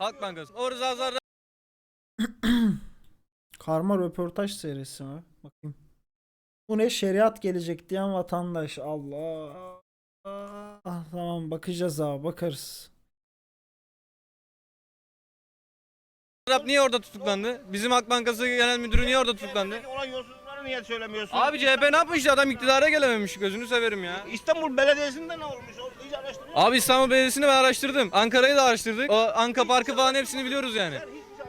Halk Bankası. O Rıza Karma röportaj serisi mi? Bakayım. Bu ne şeriat gelecek diyen vatandaş. Allah. Ah, tamam bakacağız abi bakarız. niye orada tutuklandı? Bizim Halk Bankası Genel Müdürü niye orada tutuklandı? Olan yolsuzlukları niye söylemiyorsun? Abi CHP ne yapmış adam iktidara gelememiş gözünü severim ya. İstanbul Belediyesi'nde ne olmuş? O- İyice araştırın. Abi İstanbul Belediyesi'ni ben araştırdım. Ankara'yı da araştırdık. O Anka Parkı falan hepsini biliyoruz yani.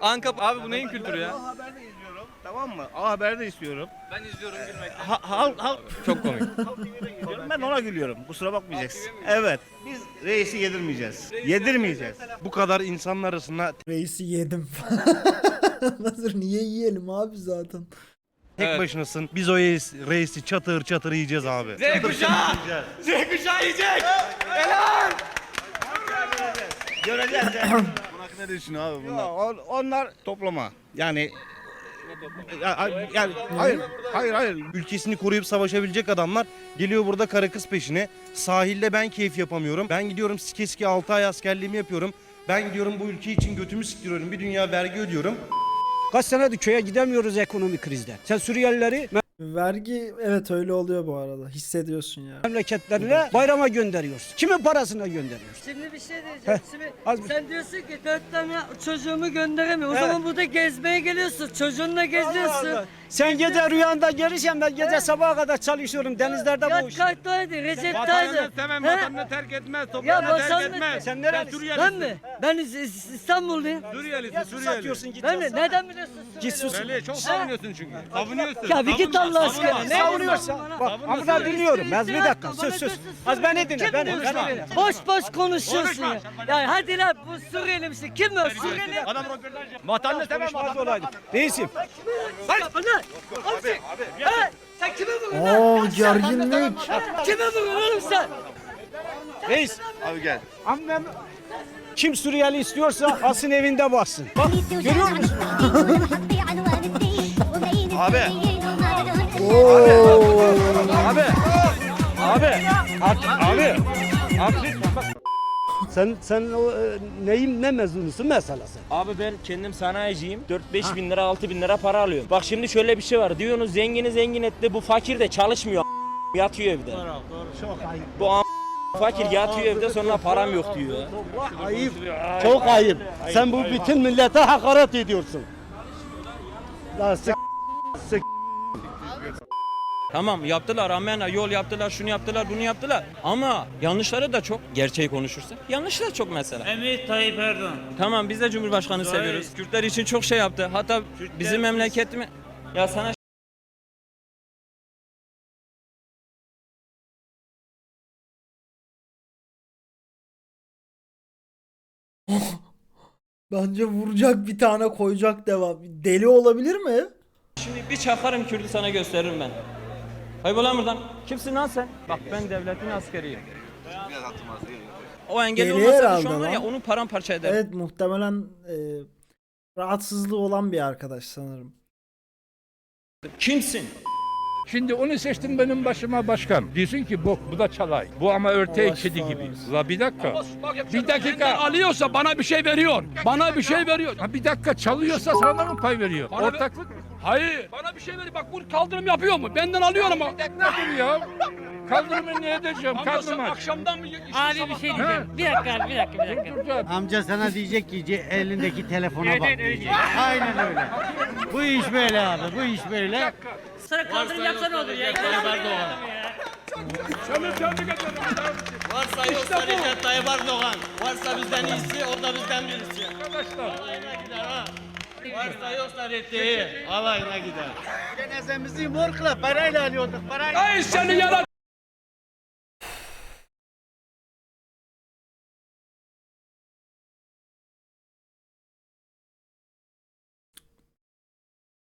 Anka abi bu neyin kültürü ya? A Haber'de izliyorum. Tamam mı? A Haber'de istiyorum. Ben izliyorum gülmekten. Ha, halk, halk, Çok komik. halk TV'de izliyorum. Ben ona gülüyorum. Kusura bakmayacaksın. Evet. Biz reisi yedirmeyeceğiz. Yedirmeyeceğiz. Bu kadar insanlar arasında Reisi yedim. Nasıl niye yiyelim abi zaten. Tek Evet. başınasın. Biz o reis, reisi çatır çatır yiyeceğiz abi. Z kuşağı! Z kuşağı yiyecek! Helal! Göreceğiz. Ne düşünüyor abi bunlar? Ya, on- onlar toplama. Yani ya, yani hayır hayır hayır Ülkesini koruyup savaşabilecek adamlar geliyor burada karı kız peşine. Sahilde ben keyif yapamıyorum. Ben gidiyorum sike sike 6 ay askerliğimi yapıyorum. Ben gidiyorum bu ülke için götümü siktiriyorum. Bir dünya vergi ödüyorum. Kaç senedir köye gidemiyoruz ekonomik krizden. Sen Suriyelileri Vergi evet öyle oluyor bu arada. Hissediyorsun ya. memleketlerine bayrama gönderiyorsun. Kimin parasına gönderiyorsun? Şimdi bir şey Heh, diyeceğim. Şimdi az bir- sen diyorsun ki dört tane çocuğumu gönderemiyorum. O Evet. zaman burada gezmeye geliyorsun. Çocuğunla geziyorsun. Allah Allah. Sen gece rüyanda gelirsen ben gece sabaha kadar çalışıyorum denizlerde Ya boğuşuyorum. kalktaydı, Recep Tayyip. Sevmem, He? vatanını terk etmez, toprağını terk vatanını- etmez. Sen nerelisin? Suriyelisin. Ben mi? Ben İs- İs- İstanbulluyum. Suriyelisin, Ya Suriyeli. satıyorsun git. Ben mi? Neden biliyorsun? Git sus. Öyle çok savunuyorsun çünkü. Savunuyorsun. Ya bir git Allah aşkına. Ne Savunuyorsa bak ama dinliyorum. Az bir dakika sus sus. Az beni dinle. Kim Beni. Boş boş konuşuyorsun ya. Ya hadi lan bu Suriyeli misin? Kim o Suriyeli? Vatanını sevmem, Konuşmaz olaydı. Reisim. Hadi. Abi. He? Sen kime vuruyorsun Oo lan? gerginlik. Kime vuruyorsun oğlum sen? Reis. Abi gel. Ammem kim Suriyeli istiyorsa asın evinde baksın. Bak görüyor musun? Abi. Abi. Abi. Abi. Abi. Abi. Bak. Sen sen o e, neyin ne mezunusun mesela sen? Abi ben kendim sanayiciyim. 4-5 bin lira 6 bin lira para alıyorum. Bak şimdi şöyle bir şey var. Diyorsunuz zengini zengin etti. Bu fakir de çalışmıyor. Yatıyor evde. Bu a- fakir yatıyor evde sonra param yok diyor. Ayıp. Çok ayıp. Sen bu bütün millete hakaret ediyorsun. La s- Tamam yaptılar amenna yol yaptılar şunu yaptılar bunu yaptılar. Ama yanlışları da çok. Gerçeği konuşursak yanlışları da çok mesela. Emir Tayyip Erdoğan. Tamam biz de Cumhurbaşkanı seviyoruz. Kürtler için çok şey yaptı. Hatta bizim memleket mi? Ya sana Bence vuracak bir tane koyacak devam. Deli olabilir mi? Şimdi bir çakarım Kürt'ü sana gösteririm ben. Kaybol lan buradan. Kimsin lan sen? Bak ben devletin askeriyim. O engelli Deli herhalde şu an var ya lan. onu paramparça ederim. Evet muhtemelen e, rahatsızlığı olan bir arkadaş sanırım. Kimsin? Şimdi onu seçtin benim başıma başkan. Diyorsun ki bu, bu da çalay. Bu ama örteği Allah kedi şifa gibi. versin. La bir dakika. Bir dakika. alıyorsa bana bir şey veriyor. Bana bir şey veriyor. Ha bir dakika çalıyorsa sana da mı pay veriyor? Ortaklık. Hayır. Bana bir şey veriyor. Bak bu kaldırım yapıyor mu? Benden alıyor ama. Nedir ya? Kaldırımı ne edeceğim? Kaldırım akşamdan mı? Abi bir şey diyeceğim. Bir dakika, bir dakika, bir dakika. Amca sana diyecek ki "Ce- elindeki telefona bak diyecek. Aynen öyle. Bu iş böyle abi, bu iş böyle. Sana kaldırım yapsa ne olur ya? Seni tebrik ederim. Varsa yoksa Recep Tayyip Erdoğan. Varsa bizden iyisi, o da bizden birisi. Arkadaşlar. Varsa yoksa Recep alayına gider. Cenazemizi morgla parayla alıyorduk, parayla. Ay seni yarat.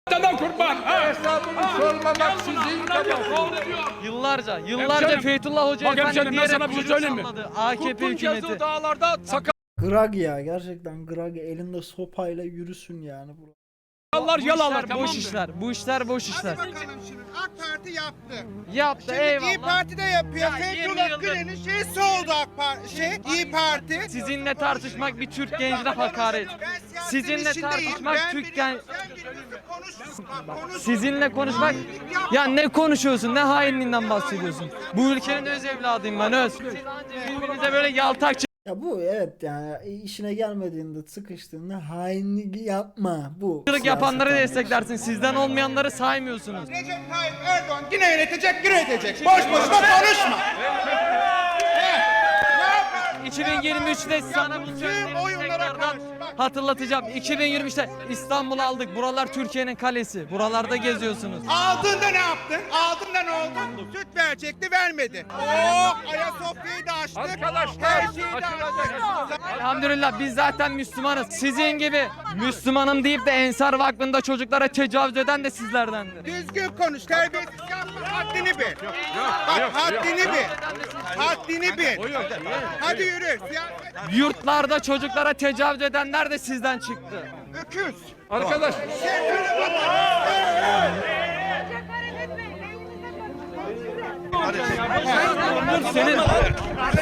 Adam kurban. Ha? Hesabını sormamak sizin kadar. Yıllarca, yıllarca Feytullah Hoca Bak hemşerim ben sana bir şey söyleyeyim mi? AKP Kurtun yazdığı dağlarda sakal Grag ya gerçekten Grag elinde sopayla yürüsün yani. Yalalar tamam mı? işler. Bu işler boş işler. Bakalım şimdi AK Parti yaptı. Yaptı Şimdi İyi Parti de yapıyor. Fethullah Gülen'in şeysi oldu AK Parti. Şey, İyi Parti. Sizinle tartışmak bir Türk gencine hakaret. Ben siyasetin Sizinle içindeyim. tartışmak Ben Türk biliyorum. gen- Sen bilmiyorsun, konuş. Bak, konuş. Sizinle konuşmak ya ne konuşuyorsun ne hainliğinden bahsediyorsun. Bu ülkenin öz evladıyım ben öz. Birbirinize böyle yaltak Ya bu evet yani işine gelmediğinde sıkıştığında hainlik yapma bu. siyaset yapanları desteklersin. Sizden olmayanları saymıyorsunuz. Recep Tayyip Erdoğan yine yönetecek, yine yönetecek. Boş boşuna konuşma. 2023'te sana bu Tüm sözleri oyunlara tekrardan karşı. Hatırlatacağım. 2023'te İstanbul'u aldık. Buralar Türkiye'nin kalesi. Buralarda geziyorsunuz. Aldığında ne yaptın? Aldığında ne oldu? Süt verecekti, vermedi. Oh, Ayasofya'yı da açtık. Arkadaşlar, Her şeyi de açtık. Elhamdülillah biz zaten Müslümanız. Sizin gibi Müslümanım deyip de Ensar Vakfı'nda çocuklara tecavüz eden de sizlerdendi. Düzgün konuş, terbiyesiz yapma, haddini bil. Bak haddini bil. Haddini bil. Hadi yürü. Yurtlarda çocuklara tecavüz edenler de sizden çıktı. öküz. Arkadaş Senin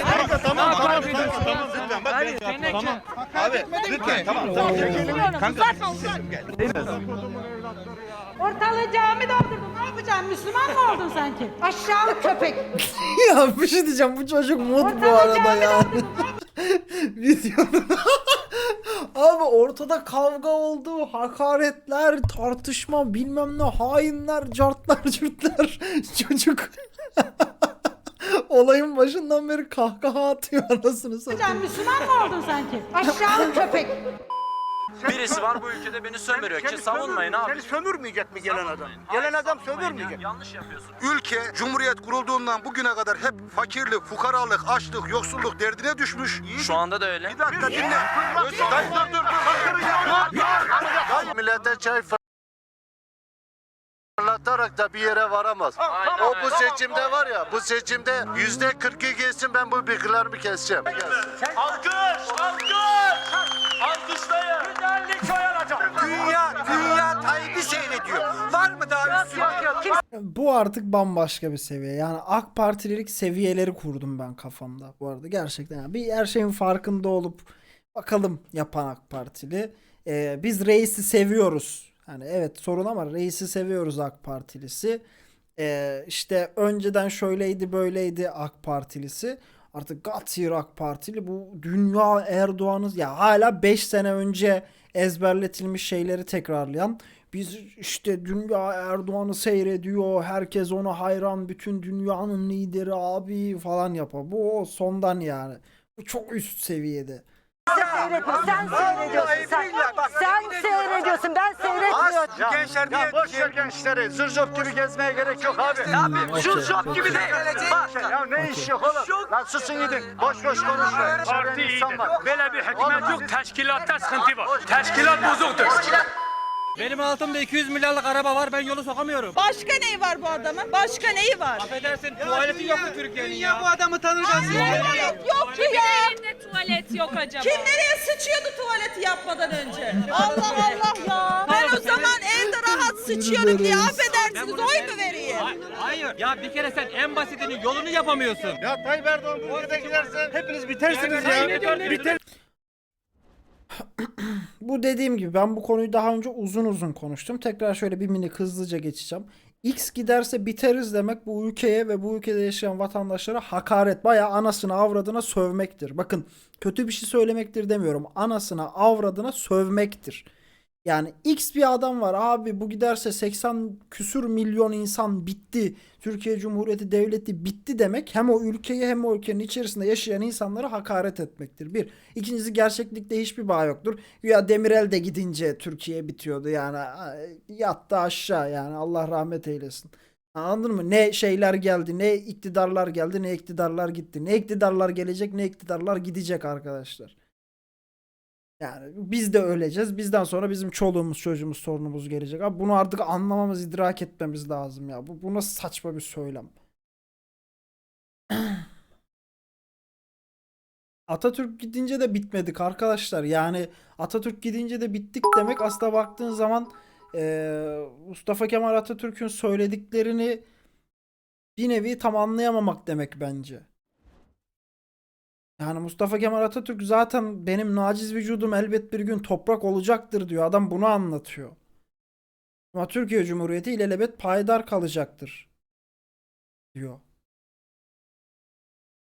Tamam tamam tamam lütfen bak ben Teneke. tamam. Abi lütfen tamam tamam. Kanka Ortalığı cami doldurdun. Ne yapacaksın? Müslüman mı oldun sanki? Aşağılık köpek. ya bir şey diyeceğim bu çocuk mod bu arada ya. Videonun Abi ortada kavga oldu, hakaretler, tartışma, bilmem ne, hainler, cartlar, cürtler. Çocuk olayın başından beri kahkaha atıyor anasını satayım. Müslüman mı oldun sanki? Aşağılık köpek. Birisi var bu ülkede beni sömürüyor ki savunmayın abi. Seni sömürmeyecek mi gelen adam? Gelen adam sömürmeyecek. Yanlış yapıyorsun. Ülke Cumhuriyet kurulduğundan bugüne kadar hep fakirlik, fukaralık, açlık, yoksulluk derdine düşmüş. Şu anda da öyle. Bir dakika dinle. Dayı dur dur dur. Millete çay fırlatarak da bir yere varamaz. O bu seçimde var ya, bu seçimde yüzde 40'ı geçsin ben bu bıyıklarımı keseceğim. Alkış! Alkış! Alkışlayın! Dünya, Tayyip'i seyrediyor. Var mı daha üstü? Bu artık bambaşka bir seviye. Yani AK Partililik seviyeleri kurdum ben kafamda bu arada. Gerçekten yani bir her şeyin farkında olup bakalım yapan AK Partili. Ee, biz reisi seviyoruz. Yani evet sorun ama reisi seviyoruz AK Partilisi. Ee, işte önceden şöyleydi böyleydi AK Partilisi. Artık Gatsir AK Partili bu dünya Erdoğan'ı ya hala 5 sene önce ezberletilmiş şeyleri tekrarlayan biz işte dünya Erdoğan'ı seyrediyor. Herkes ona hayran. Bütün dünyanın lideri abi falan yapar. Bu o sondan yani. Bu çok üst seviyede. Sen seyrediyorsun. Sen, sen seyrediyorsun. Ben seyretmiyorum. Gençler niye? Ya boş ver gençleri. Zırzop gibi gezmeye gerek yok abi. Ne yapayım? Zırzop gibi değil. Ya ne iş yok oğlum? Lan susun gidin. Boş boş konuşmayın. Parti var. böyle bir hükümet yok. Teşkilatta sıkıntı var. Teşkilat bozuktur. Benim altımda 200 milyarlık araba var ben yolu sokamıyorum. Başka neyi var bu adamın? Başka neyi var? Affedersin tuvaleti yok mu Türkiye'nin ya? Bu adamı tanırsan Tuvalet yok ki ya. tuvalet yok acaba? Kim nereye sıçıyordu tuvaleti yapmadan önce? Allah Allah ya. Ben o zaman evde rahat sıçıyorum diye affedersiniz oy mu vereyim? Hayır. Ya bir kere sen en basitinin yolunu yapamıyorsun. Ya Tayyip Erdoğan bu giderse hepiniz bitersiniz ya. Biter. Bu dediğim gibi ben bu konuyu daha önce uzun uzun konuştum. Tekrar şöyle bir mini hızlıca geçeceğim. X giderse biteriz demek bu ülkeye ve bu ülkede yaşayan vatandaşlara hakaret. Bayağı anasına avradına sövmektir. Bakın kötü bir şey söylemektir demiyorum. Anasına avradına sövmektir. Yani X bir adam var abi bu giderse 80 küsür milyon insan bitti. Türkiye Cumhuriyeti Devleti bitti demek hem o ülkeyi hem o ülkenin içerisinde yaşayan insanlara hakaret etmektir. Bir. İkincisi gerçeklikte hiçbir bağ yoktur. Ya Demirel de gidince Türkiye bitiyordu yani yattı aşağı yani Allah rahmet eylesin. Anladın mı? Ne şeyler geldi, ne iktidarlar geldi, ne iktidarlar gitti. Ne iktidarlar gelecek, ne iktidarlar gidecek arkadaşlar. Yani biz de öleceğiz. Bizden sonra bizim çoluğumuz, çocuğumuz, torunumuz gelecek. Abi bunu artık anlamamız, idrak etmemiz lazım ya. Bu, bu nasıl saçma bir söylem. Atatürk gidince de bitmedik arkadaşlar. Yani Atatürk gidince de bittik demek aslında baktığın zaman Ee, Mustafa Kemal Atatürk'ün söylediklerini bir nevi tam anlayamamak demek bence. Yani Mustafa Kemal Atatürk zaten benim naciz vücudum elbet bir gün toprak olacaktır diyor. Adam bunu anlatıyor. Ama Türkiye Cumhuriyeti ilelebet payidar kalacaktır diyor.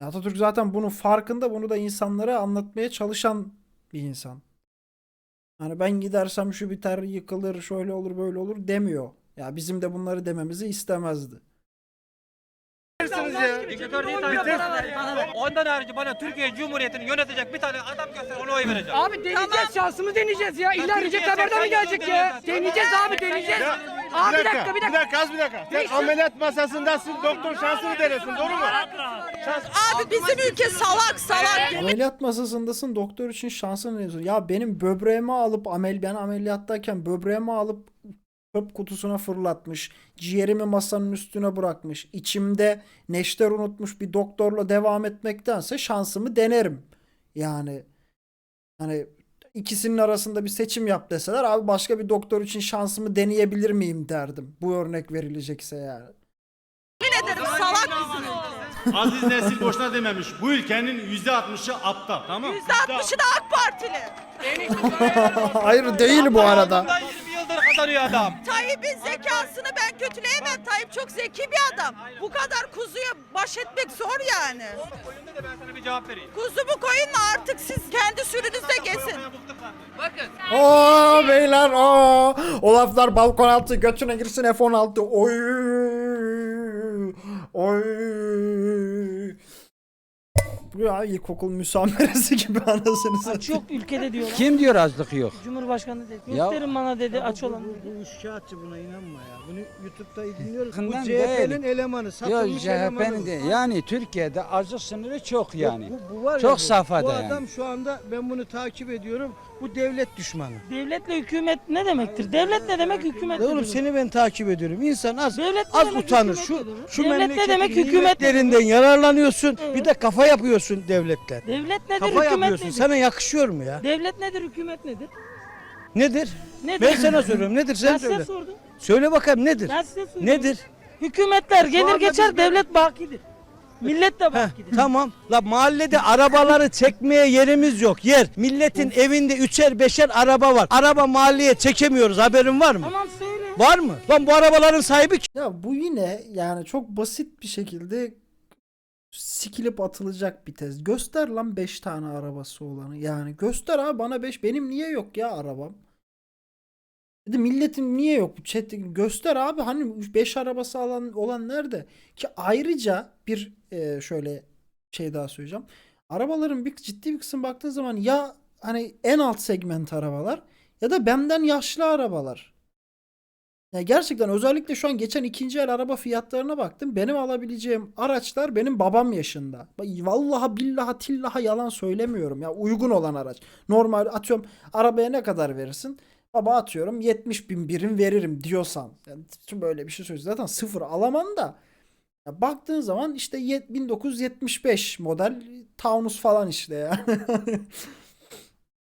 Atatürk zaten bunun farkında. Bunu da insanlara anlatmaya çalışan bir insan. Hani ben gidersem şu biter, yıkılır, şöyle olur, böyle olur demiyor. Ya bizim de bunları dememizi istemezdi. Ondan harici bana Türkiye Cumhuriyeti'ni yönetecek bir tane adam göster ona oy vereceğim. Abi deneyeceğiz şansımı deneyeceğiz ya. İlla Recep Tayyip Erdoğan mı gelecek ya? Deneyeceğiz abi deneyeceğiz. Abi bir dakika bir dakika. Bir dakika az bir dakika. Sen ameliyat masasındasın doktor şansını denesin doğru mu? Abi bizim ülke salak salak. Ameliyat masasındasın doktor için şansın ne diyorsun? Ya benim böbreğimi alıp amel ben ameliyattayken böbreğimi alıp çöp kutusuna fırlatmış. Ciğerimi masanın üstüne bırakmış. içimde neşter unutmuş bir doktorla devam etmektense şansımı denerim. Yani hani ikisinin arasında bir seçim yap deseler abi başka bir doktor için şansımı deneyebilir miyim derdim. Bu örnek verilecekse yani. Yemin ederim salak ülke. Aziz Nesil boşuna dememiş. Bu ülkenin %60'ı aptal tamam %60'ı da AK Partili. Hayır değil bu arada. 20 yıldır kazanıyor adam. Tayyip'in zekasını ben kötüleyemem. Tayyip çok zeki bir adam. Bu kadar kuzuya baş etmek zor yani. Oyunda da ben sana bir cevap vereyim. Kuzumu koyun mu artık siz kendi sürünüzde gezin. Bakın. Oo beyler o. O laflar balkon altı götüne girsin F16. Oy. Oy. Bu ya ilkokul müsameresi gibi anasını satayım. yok ülkede diyor. Kim diyor açlık yok? Cumhurbaşkanı dedi. Ya- Gösterin bana dedi aç olan. Bu şikayetçi buna inanma ya. Bunu YouTube'da dinliyoruz. Yakından CHP'nin elemanı, Yok CHP'nin de yani Türkiye'de açlık sınırı çok yani. Bu, bu var Çok ya bu, safhada bu yani. adam şu anda ben bunu takip ediyorum. Bu devlet düşmanı. Devletle hükümet ne demektir? Devlet ne demek hükümet ne Oğlum demek? seni ben takip ediyorum. İnsan az Devlet ne az demek, utanır. hükümet Şu ne demek? şu Devlet ne memleketin demek, hükümet ne nimetlerinden yararlanıyorsun. Evet. Bir de kafa yapıyorsun devletten. Devlet nedir? Kafa hükümet yapıyorsun. nedir? Sana yakışıyor mu ya? Devlet nedir? Hükümet nedir? Nedir? Nedir? Ben sana soruyorum. Nedir sen Ben size söyle. sordum. Söyle bakalım nedir? Ben size soruyorum. Nedir? Hükümetler gelir anda geçer biz- devlet bakidir. Millet de Heh, bakidir. tamam. La mahallede arabaları çekmeye yerimiz yok. Yer. Milletin evinde üçer beşer araba var. Araba mahalleye çekemiyoruz. Haberin var mı? Tamam söyle. Var mı? Lan bu arabaların sahibi kim? Ya bu yine yani çok basit bir şekilde sikilip atılacak bir tez. Göster lan 5 tane arabası olanı. Yani göster abi bana 5. Benim niye yok ya arabam? Dedi milletin niye yok bu chat göster abi hani 5 arabası alan olan nerede? Ki ayrıca bir e, şöyle şey daha söyleyeceğim. Arabaların bir ciddi bir kısım baktığın zaman ya hani en alt segment arabalar ya da benden yaşlı arabalar. Ya gerçekten özellikle şu an geçen ikinci el araba fiyatlarına baktım. Benim alabileceğim araçlar benim babam yaşında. Bak, Vallahi billahi tillaha yalan söylemiyorum ya. Uygun olan araç. Normal atıyorum arabaya ne kadar verirsin? Baba atıyorum 70 bin birim veririm diyorsan. Yani şimdi böyle bir şey söylüyorsun. Zaten sıfır alamam da. Ya baktığın zaman işte yet- 1975 model Taunus falan işte ya.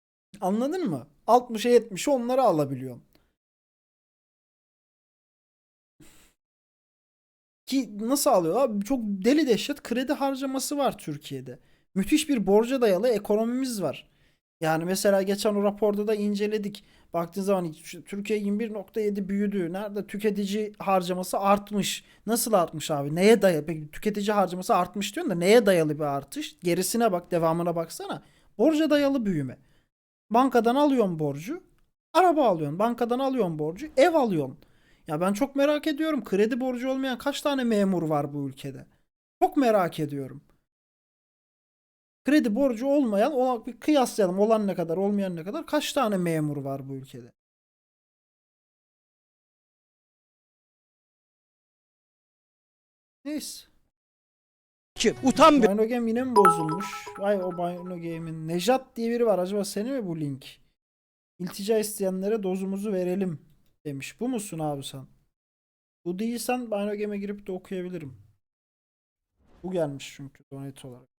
Anladın mı? 60'a 70'e onları alabiliyorsun. Ki nasıl alıyor abi? Çok deli dehşet kredi harcaması var Türkiye'de. Müthiş bir borca dayalı ekonomimiz var. Yani mesela geçen o raporda da inceledik. Baktığın zaman Türkiye 21.7 büyüdü. Nerede tüketici harcaması artmış. Nasıl artmış abi? Neye dayalı? Peki tüketici harcaması artmış diyorsun da neye dayalı bir artış? Gerisine bak, devamına baksana. Borca dayalı büyüme. Bankadan alıyorsun borcu. Araba alıyorsun. Bankadan alıyorsun borcu. Ev alıyorsun. Ya ben çok merak ediyorum. Kredi borcu olmayan kaç tane memur var bu ülkede? Çok merak ediyorum. Kredi borcu olmayan, olan, bir kıyaslayalım olan ne kadar, olmayan ne kadar, kaç tane memur var bu ülkede? Neyse. Kim? Utan bir. Bino Game yine mi bozulmuş? Vay o Bino Game'in. Nejat diye biri var. Acaba seni mi bu link? İltica isteyenlere dozumuzu verelim demiş. Bu musun abi sen? Bu değilsen Bino Game'e girip de okuyabilirim. Bu gelmiş çünkü donate olarak.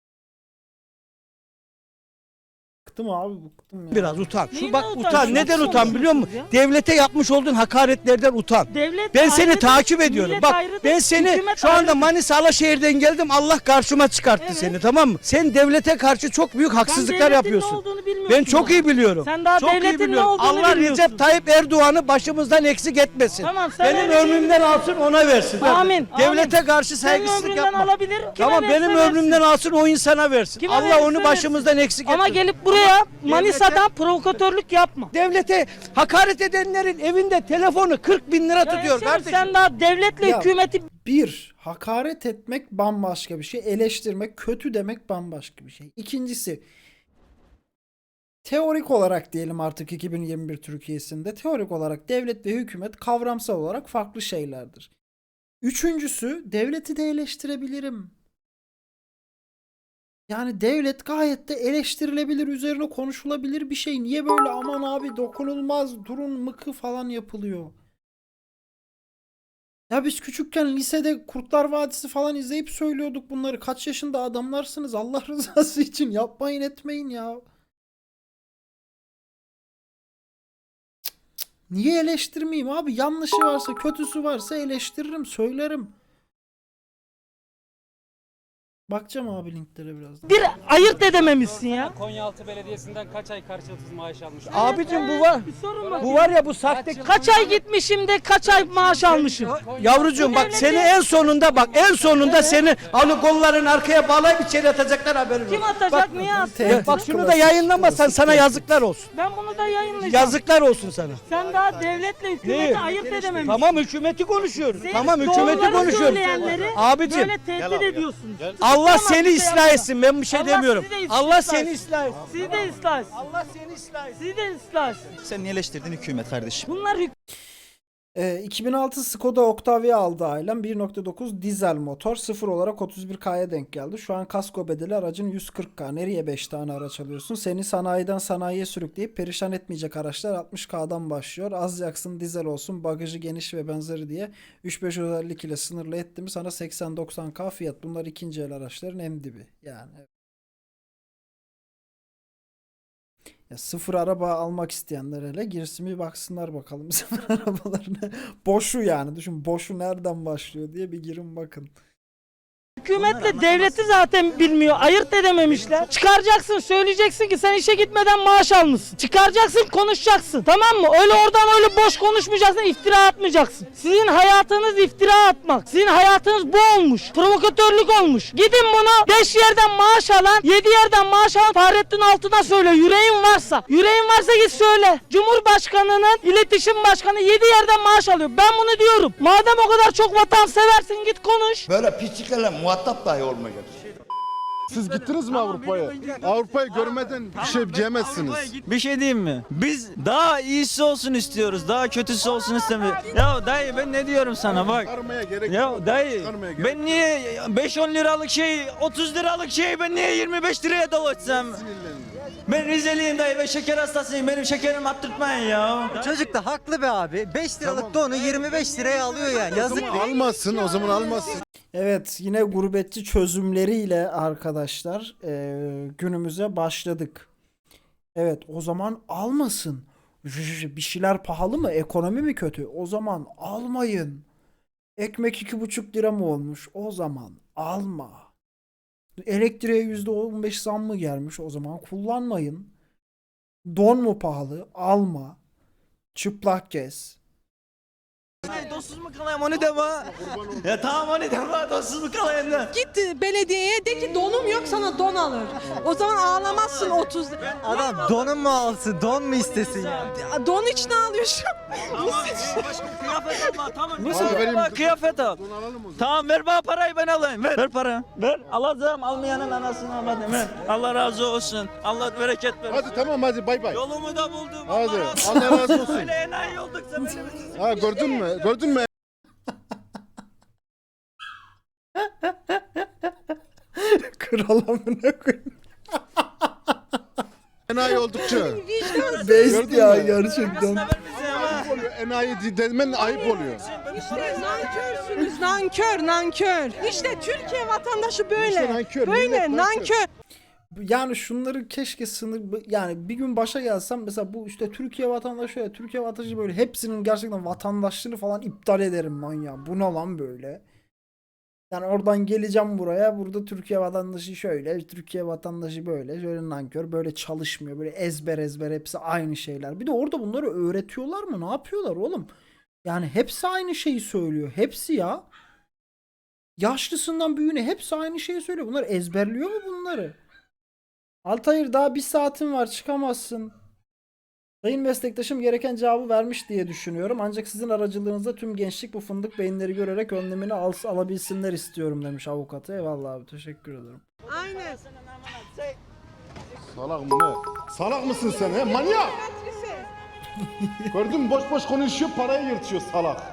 Bıktım abi bıktım ya. Biraz utan. Şu Neyinden bak utan? Neden utan biliyor musun? ya? Devlete yapmış olduğun hakaretlerden utan. Devlet Ben seni ayrıdır, takip ediyorum. Bak ayrıdır, ben seni şu anda ayrıdır. Manisa Alaşehir'den geldim. Allah karşıma çıkarttı Evet. seni tamam mı? Sen devlete karşı çok büyük haksızlıklar yapıyorsun. Ne Ben çok ya. iyi biliyorum. Sen daha çok iyi devletin ne biliyorum. olduğunu Allah bilmiyorsun. Recep Tayyip Erdoğan'ı başımızdan eksik etmesin. Tamam, sen benim ömrümden alsın ona versin. Amin, Devlete amin. karşı saygısızlık yapma. alabilir. Tamam benim ömrümden alsın o insana versin. Allah onu başımızdan eksik Ama etmesin. gelip buraya Manisa'dan provokatörlük yapma. Devlete hakaret edenlerin evinde telefonu 40 bin lira tutuyor hemşerim, kardeşim. Sen daha devletle Ya, hükümeti Bir, hakaret etmek bambaşka bir şey. Eleştirmek, kötü demek bambaşka bir şey. İkincisi, teorik olarak diyelim artık 2021 Türkiye'sinde teorik olarak devlet ve hükümet kavramsal olarak farklı şeylerdir. Üçüncüsü, devleti de eleştirebilirim. Yani devlet gayet de eleştirilebilir, üzerine konuşulabilir bir şey. Niye böyle aman abi dokunulmaz, durun mıkı falan yapılıyor? Ya biz küçükken lisede Kurtlar Vadisi falan izleyip söylüyorduk bunları. Kaç yaşında adamlarsınız Allah rızası için yapmayın etmeyin ya. Niye eleştirmeyeyim abi? Yanlışı varsa, kötüsü varsa eleştiririm, söylerim. Bakacağım abi linklere birazdan. bir ayırt edememişsin ya. Konyaaltı Belediyesi'nden kaç ay karşılıksız maaş almış? Abicim bu var. Bir sorun var. Bu var ya bu sahte. Kaç ay gitmişim de kaç ay maaş almışım. Yavrucuğum bak seni en sonunda bak en sonunda seni alı kolların arkaya bağlayıp içeri atacaklar haberin Kim olsun. atacak Bak, niye atsın? Tehdit bak şunu da klasik sana yazıklar olsun. Ben bunu da yayınlayacağım. Yazıklar olsun sana. Sen daha devletle hükümeti Neyi? ayırt edememişsin. Tamam hükümeti konuşuyoruz. Siz tamam hükümeti doğruları konuşuyoruz. söyleyenleri Abicim Böyle tehdit ediyorsunuz. Allah Tamam, seni şey ıslah etsin. Ben bir şey Allah demiyorum. sizi de Allah seni ıslah etsin. Sizi de ıslah etsin. Allah seni ıslah etsin. Sizi de ıslah etsin. Sen niye eleştirdin hükümet kardeşim? Bunlar hük- Ee, 2006 Skoda Octavia aldı ailem. 1.9 dizel motor. Sıfır olarak 31K'ya denk geldi. Şu an kasko bedeli aracın 140K. Nereye 5 tane araç alıyorsun? Seni sanayiden sanayiye sürükleyip perişan etmeyecek araçlar 60K'dan başlıyor. Az yaksın dizel olsun bagajı geniş ve benzeri diye 3-5 özellik ile sınırlı etti sana 80-90K fiyat. Bunlar ikinci el araçların en dibi. Yani evet. Ya sıfır araba almak isteyenler hele girsin bir baksınlar bakalım sıfır arabalarına. Boşu yani düşün boşu nereden başlıyor diye bir girin bakın. Hükümetle devleti zaten bilmiyor. Ayırt edememişler. Çıkaracaksın söyleyeceksin ki sen işe gitmeden maaş almışsın. Çıkaracaksın konuşacaksın. Tamam mı? Öyle oradan öyle boş konuşmayacaksın. iftira atmayacaksın. Sizin hayatınız iftira atmak. Sizin hayatınız bu olmuş. Provokatörlük olmuş. Gidin bunu 5 yerden maaş alan 7 yerden maaş alan Fahrettin Altun'a söyle. Yüreğin varsa. Yüreğin varsa git söyle. Cumhurbaşkanının iletişim başkanı 7 yerden maaş alıyor. Ben bunu diyorum. Madem o kadar çok vatan seversin git konuş. Böyle pisliklerle muhatap dahi olmayacak. Siz gittiniz mi Avrupa'ya? Avrupa'yı görmeden bir şey diyemezsiniz. Bir şey diyeyim mi? Biz daha iyisi olsun istiyoruz. Daha kötüsü olsun istemiyoruz. Ya dayı ben ne diyorum sana bak. Çıkarmaya gerek yok. Ya dayı Çıkarmaya gerek ben niye 5-10 liralık şey 30 liralık şey ben niye 25 liraya dolaşsam? Ben Rizeliyim dayı ve şeker hastasıyım benim şekerimi attırtmayın ya. Çocuk da haklı be abi. 5 liralık donu 25 liraya alıyor ya. O Yazık. zaman almazsın, o zaman almazsın. Evet yine gurbetçi çözümleriyle arkadaşlar eee, günümüze başladık. Evet o zaman almasın. Bir şeyler pahalı mı? Ekonomi mi kötü? O zaman almayın. Ekmek iki buçuk lira mı olmuş? O zaman alma. Elektriğe yüzde on beş zam mı gelmiş? O zaman kullanmayın. Don mu pahalı? Alma. Çıplak gez. Dostsuz mu kalayım onu deme. Ya tamam onu deme dostsuz mu kalayım da. Git belediyeye de ki donum yok sana don alır. O zaman ağlamazsın 30 Adam donun mu alsın? Don mu istesin ya? Don için ağlıyorsun. Başka kıyafet alma tamam. Nasıl vereyim? Kıyafet al. Bunu alalım o zaman. Tamam ver bana parayı ben alayım. Ver, ver para. Ver. Alacağım almayanın anasını almadım. Ver. Allah razı olsun. Allah bereket versin. Hadi tamam hadi bay bay. Yolumu da buldum. Hadi, Allah razı olsun. Öyle enayi olduk sen. Ha gördün mü? Gördün mü? Kral amına koyayım. Enayi oldukça. Best ya mü? gerçekten. Ayıp oluyor. Enayi di- demen ayıp oluyor. İşte nankörsünüz nankör nankör. İşte Türkiye vatandaşı böyle. İşte nankör, böyle millet nankör. nankör. Yani şunları keşke sınır yani bir gün başa gelsem mesela bu işte Türkiye vatandaşı ya Türkiye vatandaşı böyle hepsinin gerçekten vatandaşlığını falan iptal ederim manyak. Bu ne lan böyle? Yani oradan geleceğim buraya. Burada Türkiye vatandaşı şöyle, Türkiye vatandaşı böyle, şöyle nankör, böyle çalışmıyor. Böyle ezber ezber hepsi aynı şeyler. Bir de orada bunları öğretiyorlar mı? Ne yapıyorlar oğlum? Yani hepsi aynı şeyi söylüyor. Hepsi ya. Yaşlısından büyüğüne hepsi aynı şeyi söylüyor. Bunlar ezberliyor mu bunları? Altayır daha bir saatin var çıkamazsın. Sayın meslektaşım gereken cevabı vermiş diye düşünüyorum. Ancak sizin aracılığınızda tüm gençlik bu fındık beyinleri görerek önlemini al, alabilsinler istiyorum demiş avukatı. Eyvallah abi teşekkür ederim. Aynen. Salak mı ne? Salak mısın sen he manyak? Gördün mü boş boş konuşuyor parayı yırtıyor salak.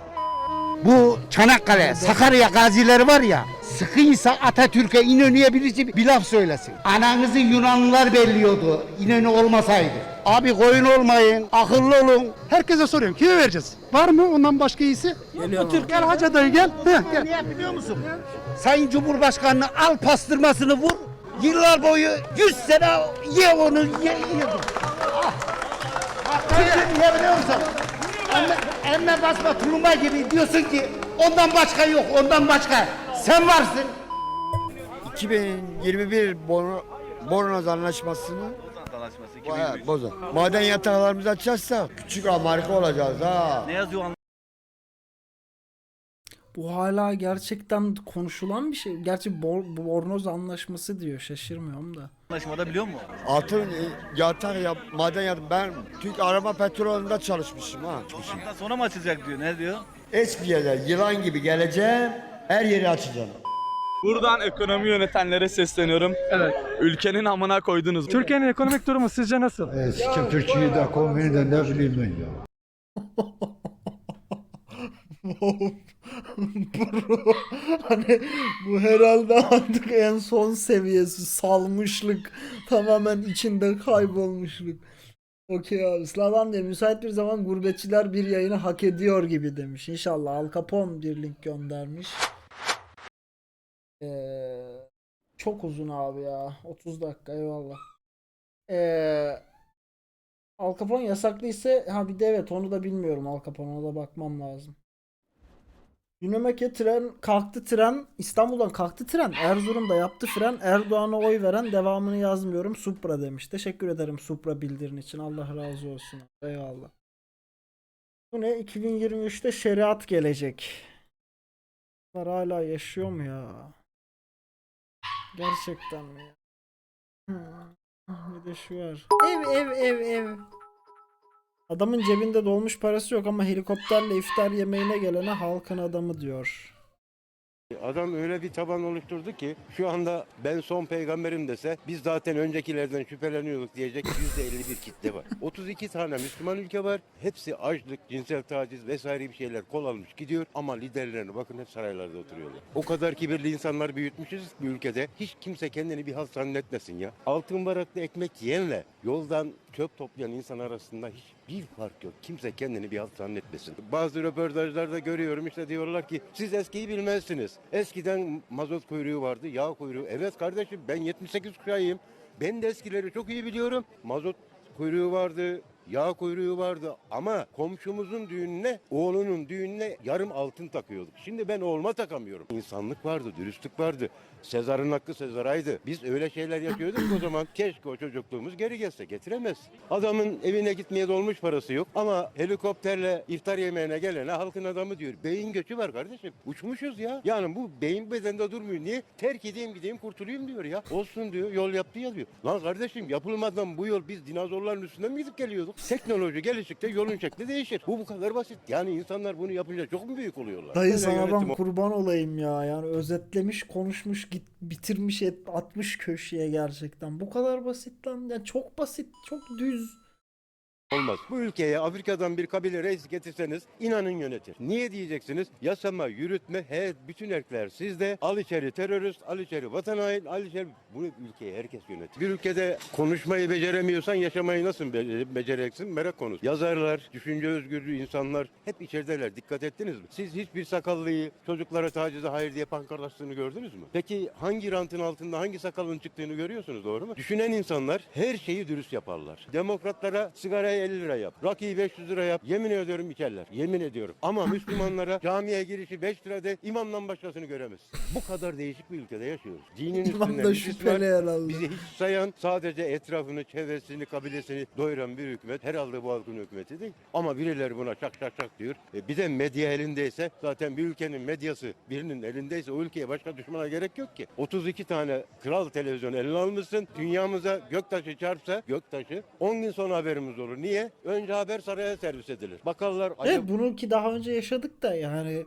Bu Çanakkale, Sakarya gazileri var ya, sıkıysa Atatürk'e İnönü'ye birisi bir laf söylesin. Ananızı Yunanlılar belliyordu, İnönü olmasaydı. Abi koyun olmayın, akıllı olun. Herkese soruyorum kime vereceğiz? Var mı ondan başka iyisi? Geliyorum. Gel Hacı dayı gel. Heh, gel. Niye biliyor musun? Sayın Cumhurbaşkanı'nı al pastırmasını vur, yıllar boyu 100 sene ye onu, ye, ye. Ah. Çünkü niye biliyor musun? Emme, emme basma tulumba gibi diyorsun ki ondan başka yok, ondan başka. Sen varsın. 2021 Borno, Bornoz Anlaşması'nı Bayağı boza. Maden yataklarımızı açarsak küçük Amerika olacağız ha. Ne yazıyor Bu hala gerçekten konuşulan bir şey. Gerçi Bor Bornoz anlaşması diyor şaşırmıyorum da. anlaşmada biliyor musun? Altın e, yatak yap, maden yatak. Ben Türk arama petrolünde çalışmışım ha. Ondan sonra mı açılacak diyor. Ne diyor? Eski yerler yılan gibi geleceğim. Her yeri açacağım. Buradan ekonomi yönetenlere sesleniyorum. Evet. Ülkenin amına koydunuz. Türkiye'nin ekonomik durumu sizce nasıl? Türkiye'de kombini ne bileyim ben ya. Bro, hani bu herhalde artık en son seviyesi salmışlık tamamen içinde kaybolmuşluk. Okey abi. Slavan diye müsait bir zaman gurbetçiler bir yayını hak ediyor gibi demiş. İnşallah Al Capone bir link göndermiş. Ee, çok uzun abi ya. 30 dakika eyvallah. Ee, Al Capone yasaklı ise ha bir de evet onu da bilmiyorum Al Capone ona da bakmam lazım. Dünümeke tren kalktı tren İstanbul'dan kalktı tren Erzurum'da yaptı fren Erdoğan'a oy veren devamını yazmıyorum Supra demiş. Teşekkür ederim Supra bildirin için Allah razı olsun. Eyvallah. Bu ne 2023'te şeriat gelecek. Bunlar hala yaşıyor mu ya? Gerçekten mi ya? Hmm. Bir de şu var. Ev ev ev ev. Adamın cebinde dolmuş parası yok ama helikopterle iftar yemeğine gelene halkın adamı diyor. Adam öyle bir taban oluşturdu ki şu anda ben son peygamberim dese biz zaten öncekilerden şüpheleniyorduk diyecek %51 kitle var. 32 tane Müslüman ülke var. Hepsi açlık, cinsel taciz vesaire bir şeyler kol almış gidiyor ama liderlerine bakın hep saraylarda oturuyorlar. O kadar kibirli insanlar büyütmüşüz bu ülkede. Hiç kimse kendini bir halt zannetmesin ya. Altın varaklı ekmek yiyenle yoldan çöp toplayan insan arasında hiçbir fark yok. Kimse kendini bir halt zannetmesin. Bazı röportajlarda görüyorum işte diyorlar ki siz eskiyi bilmezsiniz. Eskiden mazot kuyruğu vardı, yağ kuyruğu. Evet kardeşim ben 78 kuşağıyım. Ben de eskileri çok iyi biliyorum. Mazot kuyruğu vardı, yağ kuyruğu vardı ama komşumuzun düğününe, oğlunun düğününe yarım altın takıyorduk. Şimdi ben oğluma takamıyorum. İnsanlık vardı, dürüstlük vardı. Sezar'ın hakkı Sezar'aydı. Biz öyle şeyler yapıyorduk o zaman. Keşke o çocukluğumuz geri gelse. Getiremez. Adamın evine gitmeye dolmuş parası yok ama helikopterle iftar yemeğine gelene halkın adamı diyor. Beyin göçü var kardeşim. Uçmuşuz ya. Yani bu beyin bedende durmuyor. Niye? Terk edeyim gideyim kurtulayım diyor ya. Olsun diyor. Yol yaptı ya diyor. Lan kardeşim yapılmadan bu yol biz dinozorların üstünden mi gidip geliyorduk? Teknoloji geliştikçe yolun şekli değişir. Bu bu kadar basit. Yani insanlar bunu yapınca çok mu büyük oluyorlar? Dayı sana ben kurban olayım ya. Yani özetlemiş, konuşmuş, git bitirmiş, et, atmış köşeye gerçekten. Bu kadar basit lan. Yani çok basit, çok düz. Olmaz. Bu ülkeye Afrika'dan bir kabile reis getirseniz inanın yönetir. Niye diyeceksiniz? Yasama, yürütme, he, bütün erkler sizde. Al içeri terörist, al içeri vatan hain, al içeri... Bu ülkeyi herkes yönetir. Bir ülkede konuşmayı beceremiyorsan yaşamayı nasıl be- becereceksin? Merak konusu. Yazarlar, düşünce özgürlüğü insanlar hep içerideler. Dikkat ettiniz mi? Siz hiçbir sakallıyı çocuklara tacize hayır diye pankart astığını gördünüz mü? Peki hangi rantın altında hangi sakalın çıktığını görüyorsunuz doğru mu? Düşünen insanlar her şeyi dürüst yaparlar. Demokratlara sigarayı 50 lira yap. Rakıyı 500 lira yap. Yemin ediyorum içerler. Yemin ediyorum. Ama Müslümanlara camiye girişi 5 lira de imamdan başkasını göremez. Bu kadar değişik bir ülkede yaşıyoruz. Dinin İmam üstünde da şüpheli herhalde. Bizi hiç sayan sadece etrafını, çevresini, kabilesini doyuran bir hükümet. Herhalde bu halkın hükümeti değil. Ama birileri buna şak şak şak diyor. E bir de medya elindeyse zaten bir ülkenin medyası birinin elindeyse o ülkeye başka düşmana gerek yok ki. 32 tane kral televizyon eline almışsın. Dünyamıza göktaşı çarpsa göktaşı 10 gün sonra haberimiz olur. Niye? Önce haber saraya servis edilir. Bakarlar Evet bunu ki daha önce yaşadık da yani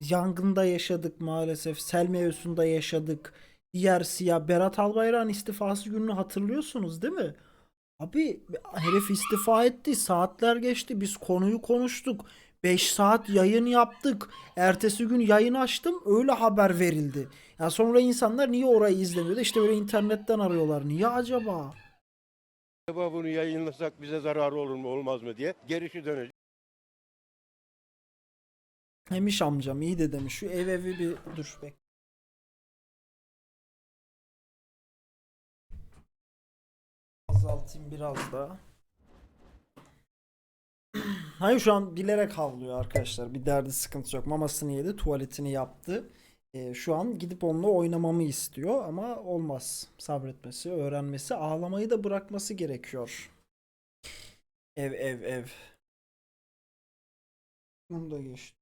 yangında yaşadık maalesef. Sel mevzusunda yaşadık. Diğer siyah Berat Albayrak'ın istifası gününü hatırlıyorsunuz değil mi? Abi herif istifa etti. Saatler geçti. Biz konuyu konuştuk. 5 saat yayın yaptık. Ertesi gün yayın açtım. Öyle haber verildi. Ya sonra insanlar niye orayı izlemiyordu? İşte böyle internetten arıyorlar. Niye acaba? Acaba bunu yayınlasak bize zararı olur mu olmaz mı diye gerişi dönecek. Demiş amcam iyi de demiş. Şu ev evi bir dur bek. Azaltayım biraz daha. Hayır şu an bilerek havlıyor arkadaşlar. Bir derdi sıkıntı yok. Mamasını yedi, tuvaletini yaptı. Ee, şu an gidip onunla oynamamı istiyor ama olmaz. Sabretmesi, öğrenmesi, ağlamayı da bırakması gerekiyor. Ev ev ev. Bunu da geçti.